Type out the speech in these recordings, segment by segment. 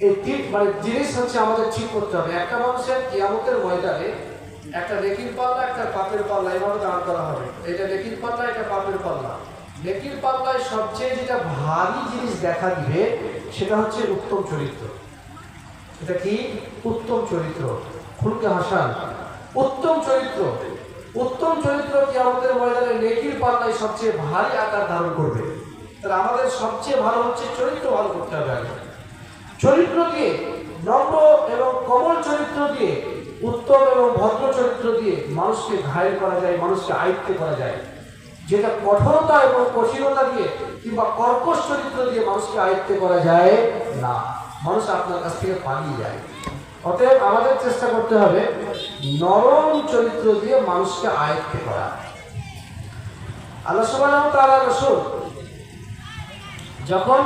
এই মানে জিনিস হচ্ছে আমাদের ঠিক করতে হবে। একটা মানুষের কিয়ামতের ময়দানে একটা নেকির পাল্লা, একটা পাপের পাল্লা এভাবে দাঁড় করা হবে। এটা পাল্লা, এটা পাপের পাল্লা। নেকির পাল্লায় সবচেয়ে যেটা ভারী জিনিস দেখা দিবে, সেটা হচ্ছে উত্তম চরিত্র। এটা কি? উত্তম চরিত্র। খুলকে হাসান। উত্তম চরিত্র। উত্তম চরিত্র কি আমাদের ময়দানে নেকির পাল্লায় সবচেয়ে ভারী আকার ধারণ করবে। তাহলে আমাদের সবচেয়ে ভালো হচ্ছে চরিত্র ভালো করতে হবে আগে। চরিত্র দিয়ে, নম্র এবং কমল চরিত্র দিয়ে, উত্তম এবং ভদ্র চরিত্র দিয়ে মানুষকে ঘায়ল করা যায়, মানুষকে আয়ত্তে করা যায়। যেটা কঠোরতা এবং কঠিনতা দিয়ে কিংবা কর্কশ চরিত্র দিয়ে মানুষকে আয়ত্তে করা যায় না। মানুষ আপনার কাছ থেকে পালিয়ে যায়। অতএব আমাদের চেষ্টা করতে হবে নরম চরিত্র দিয়ে মানুষকে আয়ত্তে করা। আল্লাহ ওয়া তাআলা রাসূল যখন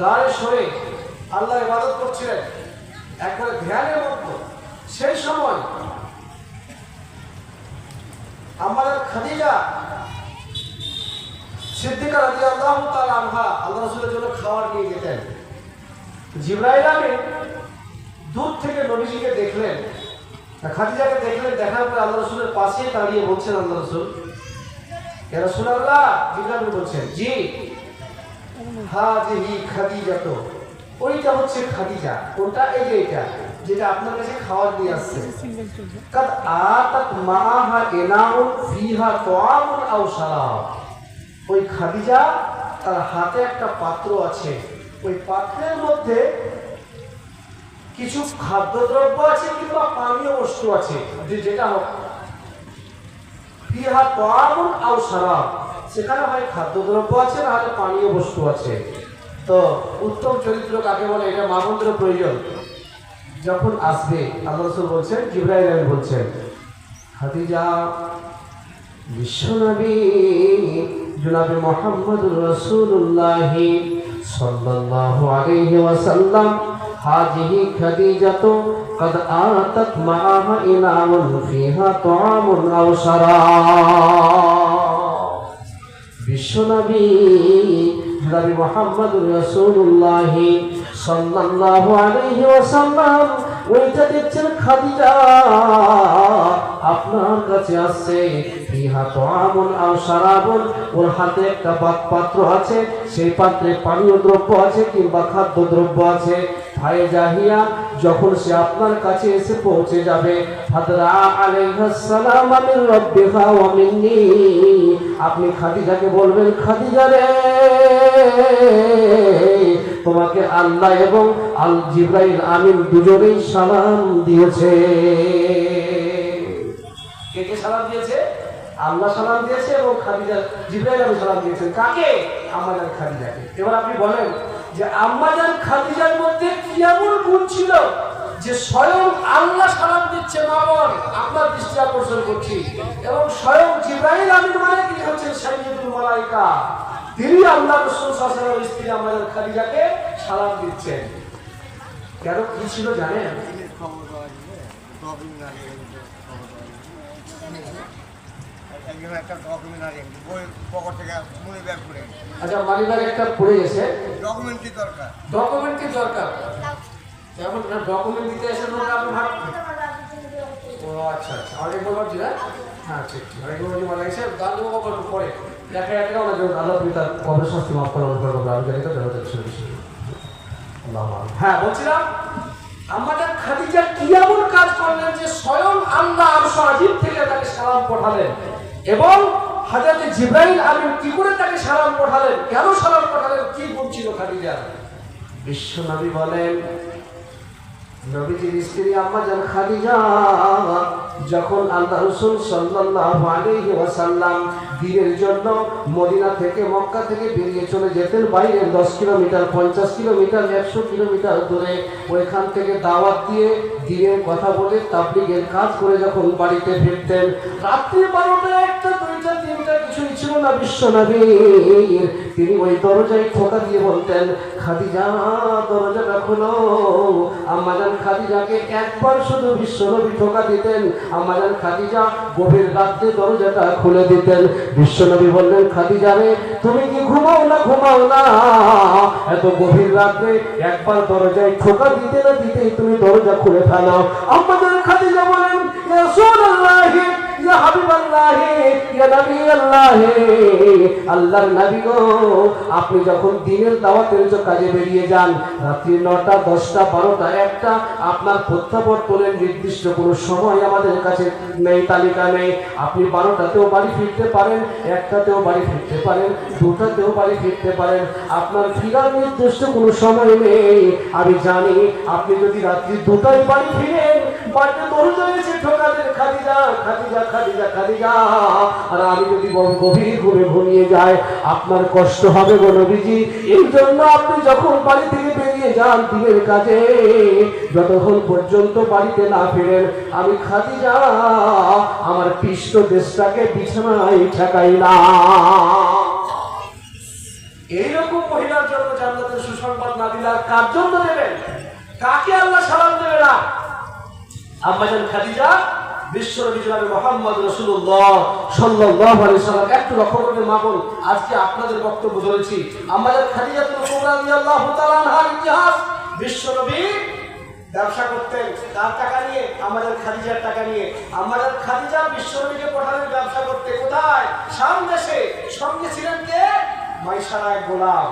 গায়ে সরে আল্লাহ ইবাদত করছিলেন। একবারে ধ্যানের মতো সেই সময় আমাদের খাদিজা সিদ্দিকা রাদিয়াল্লাহু তাআলা আনহা আল্লাহ রাসূলের জন্য খাবার নিয়ে যেতেন। জিব্রাইল আমিন দূর থেকে নবীজিকে দেখলেন। খাদিজাকে দেখলেন, দেখার পরে আল্লাহ রসুলের পাশে দাঁড়িয়ে বলছেন আল্লাহ রসুল এ রাসূলুল্লাহ জিব্রাইল বলছেন, জি। ওইটা হচ্ছে খাদিজা। এটা, যেটা আপনার কাছে দিয়ে আসছে। ওই খাদিজা, তার হাতে একটা পাত্র আছে। ওই পাত্রের মধ্যে কিছু খাদ্যদ্রব্য আছে কিংবা পানীয় বস্তু আছে। যে যেটা হোক। ফিহা তাআমুন আও শারাব সেখানে হয় খাদ্যদ্রব্য আছে না হলে পানীয় বস্তু আছে তো উত্তম চরিত্র কাকে বলে এটা মামন্ত্র প্রয়োজন যখন আসবে আল্লাহ রসুল বলছেন জিব্রাইল আলী বলছেন খাদিজা বিশ্বনবী জনাবে মোহাম্মদুর রাসূলুল্লাহ সাল্লাল্লাহু আলাইহি ওয়াসাল্লাম হাজিহি খাদিজাতু قد آتت معها إناء فيها طعام أو شراب বিশ্বনবী আলাইহি ওয়াসাল্লাম ওইটা আপনার কাছে আসছে ফিহা তাআমুন আও শারাবুন, ওর হাতে একটা পাত- পাত্র আছে, সেই পাত্রে পানীয় দ্রব্য আছে কিংবা খাদ্য দ্রব্য আছে। ভাই জাহিয়া যখন সে আপনার কাছে এসে পৌঁছে যাবে আপনি খাদিজাকে বলবেন, খাদিজা রে, তোমাকে আল্লাহ এবং আল জিব্রাইল আমিন দুজনেই সালাম দিয়েছে। কে কে সালাম দিয়েছে? আল্লাহ সালাম দিয়েছে এবং খাদিজা জিব্রাইল আমিন সালাম দিয়েছেন। কাকে? আমাদের খাদিজাকে। এবার আপনি বলেন যে আম্মাজান খাদিজার মধ্যে কি এমন গুণ ছিল, যে স্বয়ং আল্লাহ সালাম দিচ্ছে মামন আপনার দৃষ্টি আকর্ষণ করছি। এবং স্বয়ং জিব্রাইল আমিন মানে তিনি হচ্ছেন সাইয়্যিদুল মালাইকা। তিনি আল্লাহ রসুল সাল্লাল্লাহু স্ত্রী আমাদের খাদিজাকে সালাম দিচ্ছেন। কেন, কি ছিল জানেন? একটা থেকে মনে ব্যাগ আচ্ছা একটা পড়ে গেছে। ডকুমেন্ট কি দরকার? ডকুমেন্ট কি দরকার? যেমন ডকুমেন্ট দিতে এসে ধরুন আপনি ভাব ও আচ্ছা আচ্ছা। অনেক বলবার ছিল হ্যাঁ ঠিক ঠিক। অনেক দেবো কখন পরে দেখা যাবে না যে আল্লাহ তার কবর শাস্তি মাফ করার উপর করব আমি জানি তো দেবো হ্যাঁ বলছিলাম আমাদের খাদিজা কি এমন কাজ করলেন যে স্বয়ং আল্লাহ আর আজিব থেকে তাকে সালাম পাঠালেন? এবং হাজারে জিব্রাহিম আলম কি করে তাকে সালাম পাঠালেন? কেন সালাম পাঠালেন? কি বলছিল ছিল খাদিজা? বিশ্ব নবী বলেন, নবীজির স্ত্রী আম্মাজান খাদিজা। যখন আল্লাহ রসুল সাল্লাল্লাহু আলাইহি ওয়াসাল্লাম দিনের জন্য মদিনা থেকে মক্কা থেকে বেরিয়ে চলে যেতেন বাইরে দশ কিলোমিটার, পঞ্চাশ কিলোমিটার, একশো কিলোমিটার দূরে, ওইখান থেকে দাওয়াত দিয়ে দিনের কথা বলে তাবলিগের কাজ করে যখন বাড়িতে ফিরতেন, রাত্রি বারোটা একটা, দুইটা, তিনটা ছিল না বিশ্ব নবীর। তিনি ওই দরজায় ঠোকা দিয়ে বলতেন, খাদিজা দরজাটা খোলো আম্মাজান খাদিজাকে একবার শুধু বিশ্ব নবী ঠোকা দিতেন। আম্মাজান খাদিজা গভীর রাত্রে দরজাটা খুলে দিতেন। বিশ্ব নবী বললেন, খাদিজা রে, তুমি কি ঘুমাও না ঘুমাও না? এত গভীর রাত্রে একবার দরজায় ঠোকা দিতে না দিতেই তুমি দরজা খুলে ফেলাও আম্মাজান খাদিজা বলেন আপনি যখন দিনের দাওয়াতের কাজে বেরিয়ে যান, রাত্রি নটা, দশটা, বারোটা, একটা, আপনার প্রত্যাবর্তনের নির্দিষ্ট কোনো সময় আমাদের কাছে নেই, তালিকা নেই। আপনি বারোটাতেও বাড়ি ফিরতে পারেন, একটাতেও বাড়ি ফিরতে পারেন, দুটাতেও বাড়ি ফিরতে পারেন। আপনার ফিরার নির্দিষ্ট কোনো সময় নেই। আমি জানি আপনি যদি রাত্রি দুটায় বাড়ি ফিরেন আমি আপনার কষ্ট হবে গো এই জন্য আপনি যখন বাড়ি থেকে বেরিয়ে যান দিনের কাজে, যতক্ষণ পর্যন্ত বাড়িতে না ফেরেন, আমি খাদিজা, আমার পৃষ্ঠ দেশটাকে বিছানায় না। এইরকম মহিলার জন্য জান্নাতের সুসংবাদ না দিলে কার জন্য দেবেন? কাকে আল্লাহ সালাম দেবে না? আম্মাজান খাদিজা, বিশ্বনবী জনাবে মোহাম্মদ রাসূলুল্লাহ সাল্লাল্লাহু আলাইহি সাল্লাম। একটু লক্ষ্য করে মা আজকে আপনাদের বক্তব্য ধরেছি। আম্মাজান খাদিজা কুবরা রাদিয়াল্লাহু তাআলা আনহার ইতিহাস ব্যবসা করতেন কার টাকা নিয়ে আমাদের খাদিজার টাকা নিয়ে। আমাদের খাদিজা বিশ্বনবীকে পাঠালেন ব্যবসা করতে কোথায়? শাম দেশে। সঙ্গে ছিলেন কে? মাইসারা এক গোলাম।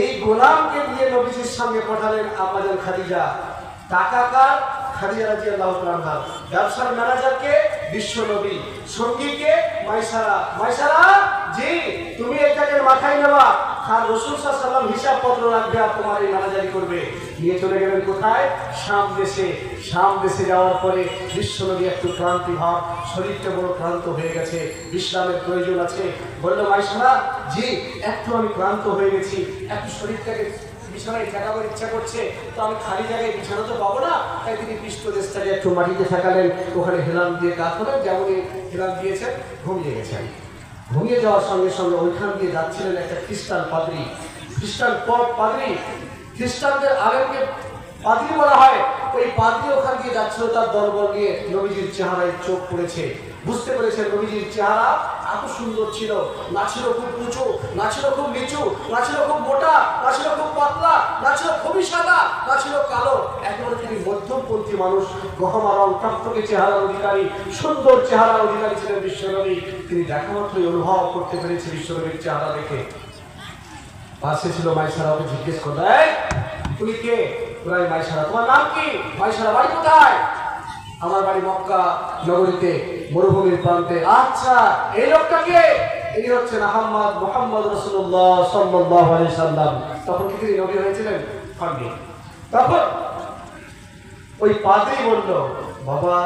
এই গোলামকে নিয়ে নবীজির সামনে পাঠালেন আমাদের খাদিজা। টাকা কার? খাদিজা জি, তুমি মাথায় আর রাখবে তোমার এই করবে। নিয়ে চলে কোথায়? দেশে। দেশে যাওয়ার পরে বিশ্বনবী একটু ক্লান্তি শরীরটা ক্লান্ত হয়ে গেছে, বিশ্রামের প্রয়োজন আছে। বলল মাইসারা জি, একটু আমি ক্লান্ত হয়ে গেছি, একটু শরীরটাকে বিছানায় ঠেকাবার ইচ্ছা করছে, তো আমি খালি জায়গায় বিছানা তো পাবো না। তাই তিনি পৃষ্ঠ দেশটাকে একটু মাটিতে ঠেকালেন ওখানে হেলাম দিয়ে কাজ করেন যেমন হেলাম দিয়েছেন, ঘুমিয়ে গেছেন। ঘুমিয়ে যাওয়ার সঙ্গে সঙ্গে ওইখান দিয়ে যাচ্ছিলেন একটা খ্রিস্টান পাদ্রী। খ্রিস্টান পাদ্রী, খ্রিস্টানদের আলেমকে পাদ্রী বলা হয়। ওই ওখান দিয়ে যাচ্ছিল তার দরবার নিয়ে চেহারায় চোখ পড়েছে। বুঝতে নবীজির চেহারা? এত সুন্দর ছিল। না ছিল খুব উঁচু না ছিল খুব নিচু না ছিল খুব মোটা না ছিল খুব পাতলা না ছিল খুবই সাদা না ছিল কালো। তিনি মধ্যমপন্থী মানুষ গহমা রং চেহারার অধিকারী সুন্দর চেহারার অধিকারী ছিলেন বিশ্বনবী। তিনি দেখা মাত্রই অনুভব করতে পেরেছে বিশ্বনবীর চেহারা দেখে। পাশে ছিল মাইসারা জিজ্ঞেস করল "এই, তুমি কে? ওরাই মাইসারা তোমার নাম কি? মাইসারা বাড়ি কোথায়? আমার বাড়ি মক্কা নগরীতে, মরুভূমির প্রান্তে। আচ্ছা এই লোকটা কে? ইনি হচ্ছেন আহম্মদ মোহাম্মদ রসুল্লাহ সাল্লাহ আলি সাল্লাম। তখন কি তিনি নবী হয়েছিলেন? হননি তখন ওই পাদ্রি বলল, বাবা,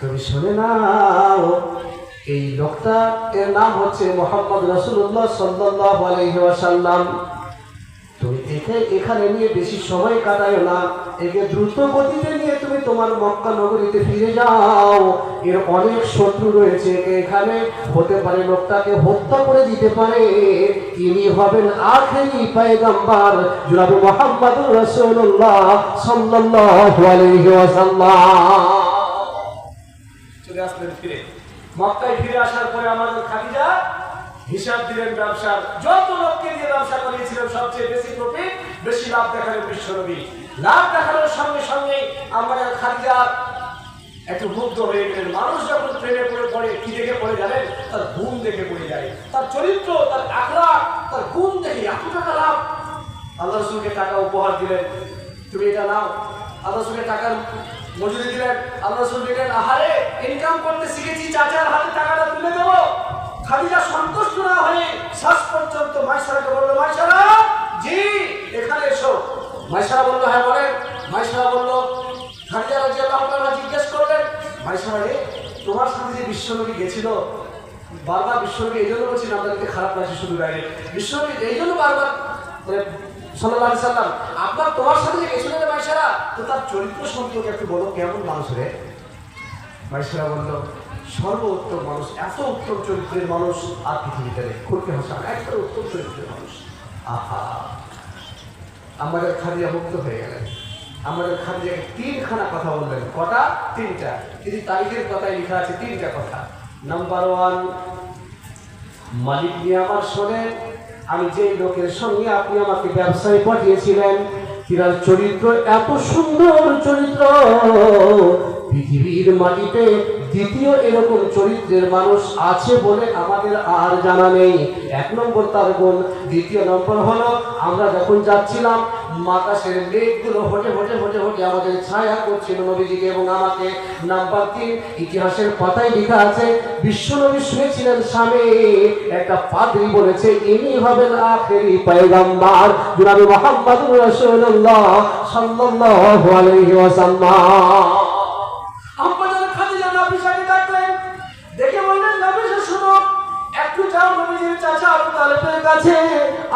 তুমি শুনে নাও, এই লোকটা, এর নাম হচ্ছে মোহাম্মদ রসুল্লাহ সাল্লাহ আলহি ওয়াসাল্লাম। তুমি একে এখানে নিয়ে বেশি সময় কাটায় না। একে দ্রুত গতিতে নিয়ে তুমি তোমার মক্কা নগরীতে ফিরে যাও। এর অনেক শত্রু রয়েছে। একে এখানে হতে পারে লোকটাকে হত্যা করে দিতে পারে। তিনি হবেন আখেরি পায়গাম্বার জনাবে মোহাম্মদ রসুল্লাহ সাল্লাল্লাহু আলাইহি ওয়াসাল্লাম। চলে আসলেন ফিরে। মক্কায় ফিরে আসার পরে আমাদের খাদিজা হিসাব দিলেন ব্যবসার, যত লোককে দিয়ে ব্যবসা করিয়েছিলেন, সবচেয়ে বেশি প্রফিট বেশি লাভ দেখালেন বিশ্বনবী। লাভ দেখানোর সঙ্গে সঙ্গে আমাদের খাদিজা একটু মুগ্ধ হয়ে গেলেন। মানুষ যখন ট্রেনে পড়ে পড়ে, কি দেখে পড়ে জানেন? তার গুণ দেখে পড়ে যায়। তার চরিত্র, তার আখড়া তার গুণ দেখে এত টাকা লাভ। আল্লাহ রসুলকে টাকা উপহার দিলেন। তুমি এটা নাও। আল্লাহ রসুলকে টাকার মজুরি দিলেন। আল্লাহ রসুল দিলেন আহারে ইনকাম করতে শিখেছি, চাচার হাতে টাকাটা তুলে দেবো। খাদিজা সন্তুষ্ট না হয়ে শেষ পর্যন্ত মাইসারাকে বলল মাইসারা জি, এখানে এসো। মাইসারা বলল হ্যাঁ বলেন। মাইসারা বলল, খাদিজা রাজি আল্লাহ জিজ্ঞেস করলেন মাইসারা রে, তোমার সাথে যে বিশ্বনবী গেছিল, বারবার বিশ্বনবী এই জন্য বলছি না আপনাদেরকে খারাপ লাগছে শুধু বাইরে। বিশ্বনবী এই জন্য বারবার আলাইহি সাল্লাম, আপনার তোমার সাথে যে গেছিল রে মাইসারা তো তার চরিত্র সম্পর্কে একটু বলো, কেমন মানুষ রে? মাইসারা বলল সর্বোত্তম মানুষ, এত উত্তম চরিত্রের মানুষ আর পৃথিবীতে নেই। খুলকে হাসান একটা উত্তম চরিত্রের মানুষ। আহা। আমাদের খাদিয়া মুক্ত হয়ে গেলেন। আমাদের খাদিয়াকে তিনখানা কথা বললেন। কটা? তিনটা। কিন্তু তারিখের কথায় লেখা আছে তিনটা কথা। নাম্বার ওয়ান মালিক নিয়ে আমার শোনেন। আমি যে লোকের সঙ্গে আপনি আমাকে ব্যবসায় পাঠিয়েছিলেন তিনার চরিত্র, এত সুন্দর চরিত্র। পৃথিবীর মাটিতে দ্বিতীয় এরকম চরিত্রের মানুষ আছে বলে আমাদের আর জানা নেই। এক নম্বর তার গুণ, দ্বিতীয় নম্বর হলো আমরা যখন যাচ্ছিলাম মাকাশের মেঘগুলো হটে হটে হটে হটে আমাদের ছায়া করছিল নবীজিকে এবং আমাকে। নাম্বার তিন, ইতিহাসের পাতায় লেখা আছে, বিশ্বনবী শুনেছিলেন, স্বামী, একটা পাদ্রী বলেছে, ইনি হবেন আখেরি পয়গাম্বার। জনাবি মোহাম্মদুর রাসূলুল্লাহ সাল্লাল্লাহু আলাইহি ওয়াসাল্লাম। কাছে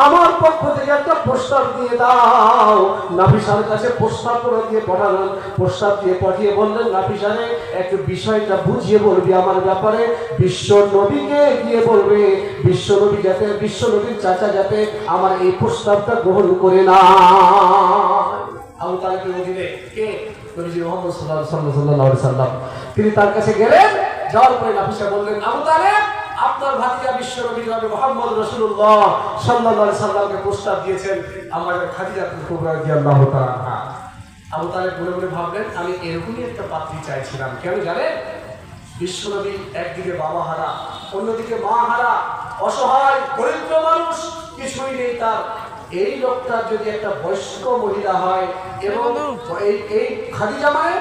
আমার পক্ষ থেকে একটা প্রস্তাব দিয়ে দাও। নাফিসার কাছে প্রস্তাব করে দিয়ে পাঠালেন প্রস্তাব দিয়ে পাঠিয়ে বললেন নাফিসারে একটু বিষয়টা বুঝিয়ে বলবি আমার ব্যাপারে। বিশ্ব নবীকে গিয়ে বলবে বিশ্ব নবী যাতে বিশ্ব নবীর চাচা যাতে আমার এই প্রস্তাবটা গ্রহণ করে না। আবু তালেবের মদিনে কে? নবীজি মুহাম্মদ সাল্লাল্লাহু সাল্লাল্লাহু আলাইহি সাল্লাম তিনি তার কাছে গেলেন যাওয়ার পরে নাফিসা বললেন আবু তালেব আপনার ভাতিজা বিশ্ব নবী মোহাম্মদ রাসূলুল্লাহ সাল্লাল্লাহু আলাইহি সাল্লামকে প্রস্তাব দিয়েছেন আমাদের খাদিজা রাদিয়াল্লাহু তাআলা আনহা। আবু তালেব মনে মনে ভাবলেন, আমি এরকমই একটা পাত্রী চাইছিলাম, কেন জানেন? বিশ্বনবী একদিকে বাবা হারা অন্যদিকে মা হারা অসহায়, দরিদ্র মানুষ, কিছুই নেই তার। এই লোকটা যদি একটা বয়স্ক মহিলা হয় এবং এই এই খাদিজা মানে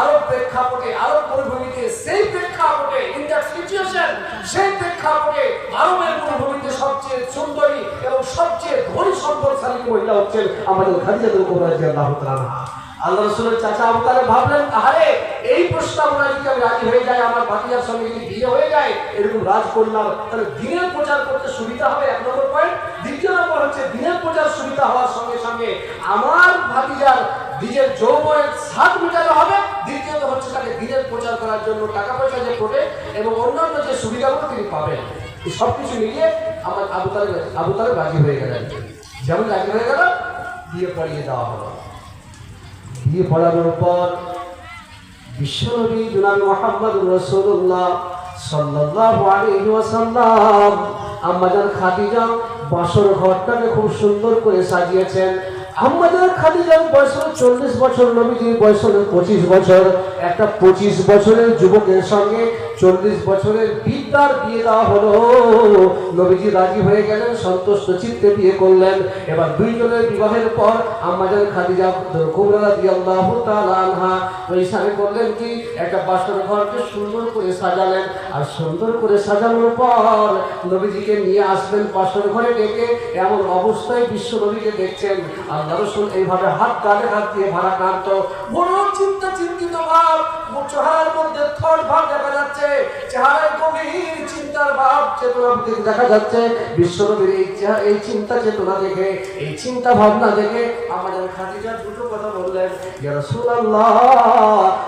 আরব প্রেক্ষাপটে আরব মরুভূমিতে সেই প্রেক্ষাপটে ইন দ্যাট সিচুয়েশন সেই প্রেক্ষাপটে আরবের মরুভূমিতে সবচেয়ে সুন্দরী এবং সবচেয়ে ধনী সম্পদশালী মহিলা হচ্ছেন আমাদের খাদিজাতুল কুবরা রাদিয়াল্লাহু তাআলা আল্লাহ রসুলের চাচা আবু তালেব ভাবলেন আহারে এই প্রস্তাবনা যদি আমি রাজি হয়ে যাই আমার বাকিয়ার সঙ্গে যদি বিয়ে হয়ে যায় এরকম রাজকন্যার তাহলে দিনের প্রচার করতে সুবিধা হবে? এক নম্বর পয়েন্ট দ্বিতীয় নম্বর হচ্ছে দিনের প্রচার সুবিধা হওয়ার সঙ্গে সঙ্গে আমার ভাতিজার নিজের যৌবনের স্বাদ মেটানো হবে। দ্বিতীয়ত হচ্ছে তাকে দিনের প্রচার করার জন্য টাকা পয়সা যে পড়ে এবং অন্যান্য যে সুবিধাগুলো তিনি পাবেন সব কিছু মিলিয়ে আমার আবু তালেব আবু তালেব রাজি হয়ে গেলেন। যেমন রাজি হয়ে গেল, বিয়ে পড়িয়ে দেওয়া হলো। বিয়ে পড়ানোর পর বিশ্বনবী জুনাবি মোহাম্মদ রসুল্লাহ সাল্লাল্লাহু আলাইহি ওয়াসাল্লাম আম্মাজান খাদিজা বাসর ঘরটাকে খুব সুন্দর করে সাজিয়েছেন। আম্মাজান খাদিজার বয়স হলো চল্লিশ বছর, নবীজির বয়স হলো পঁচিশ বছর। একটা পঁচিশ বছরের যুবকের সঙ্গে চল্লিশ বছরের বিদ্যার বিয়ে দেওয়া হলো। নবীজি রাজি হয়ে গেলেন, সন্তুষ্ট চিত্তে বিয়ে করলেন। এবার দুইজনের বিবাহের পর আম্মাজান খাদিজা কুবরা রাদিয়াল্লাহু তাআলা আনহা ওই স্বামী করলেন কি? একটা বাসর ঘরকে সুন্দর করে সাজালেন। আর সুন্দর করে সাজানোর পর নবীজিকে নিয়ে আসবেন বাসর ঘরে ডেকে। এমন অবস্থায় বিশ্ব নবীকে দেখছেন। আল্লাহ রসুল এইভাবে হাত কাঁধে হাত দিয়ে ভাড়া কাঁদত বড় চেহারার মধ্যে ভাব দেখা যাচ্ছে। চেহারায় গভীর চিন্তার ভাব, চেতনা দেখা যাচ্ছে। বিশ্বনবীর এই এই চিন্তা চেতনা দেখে, এই চিন্তা ভাবনা দেখে আমাদের খাদিজা দুটো কথা বললেন।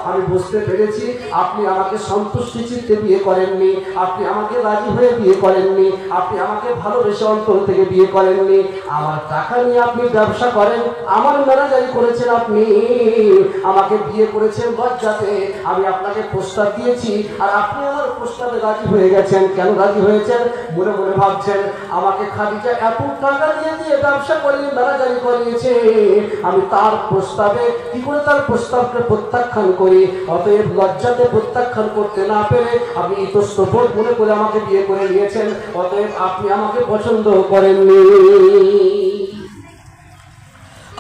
আমি বুঝতে পেরেছি, আপনি আমাকে সন্তুষ্টি চিত্তে বিয়ে করেননি, আপনি আমাকে রাজি হয়ে বিয়ে করেননি, আপনি আমাকে ভালোবেসে অন্তর থেকে বিয়ে করেননি। আমার টাকা নিয়ে আপনি ব্যবসা করেন, আমার ম্যানেজারি করেছেন আপনি, আমাকে বিয়ে করেছেন লজ্জাতে আমি আপনাকে প্রস্তাব দিয়েছি, আর আপনি আমার প্রস্তাবে রাজি হয়ে গেছেন। কেন রাজি হয়েছেন? মনে মনে ভাবছেন, আমাকে খাদিজা এত টাকা দিয়ে দিয়ে ব্যবসা করিয়ে ম্যানেজারি করিয়েছে। আমি তার প্রস্তাবে কি করে তার প্রস্তাবকে প্রত্যাখ্যান করি? অতএব লজ্জাতে প্রত্যাখ্যান করতে না পেরে আপনি ইতস্তবোধ মনে করে আমাকে বিয়ে করে নিয়েছেন। অতএব আপনি আমাকে পছন্দ করেননি।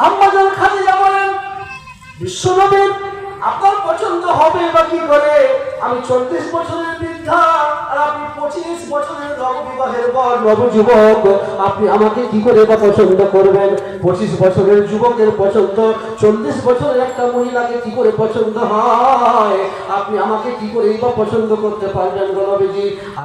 আম্মাজান খাদিজা বলেন, বিশ্বনবীর আপনার পছন্দ হবে বা কি করে? আমি চল্লিশ বছরের বৃদ্ধা আর আপনি পঁচিশ বছরের নববিবাহের পর নবযুবক আপনি আমাকে কি করে বা পছন্দ করবেন? পঁচিশ বছরের যুবকের পছন্দ, চল্লিশ বছরের একটা মহিলাকে কি করে পছন্দ হয়? আপনি আমাকে কি করে বা পছন্দ করতে পারবেন গণবিজি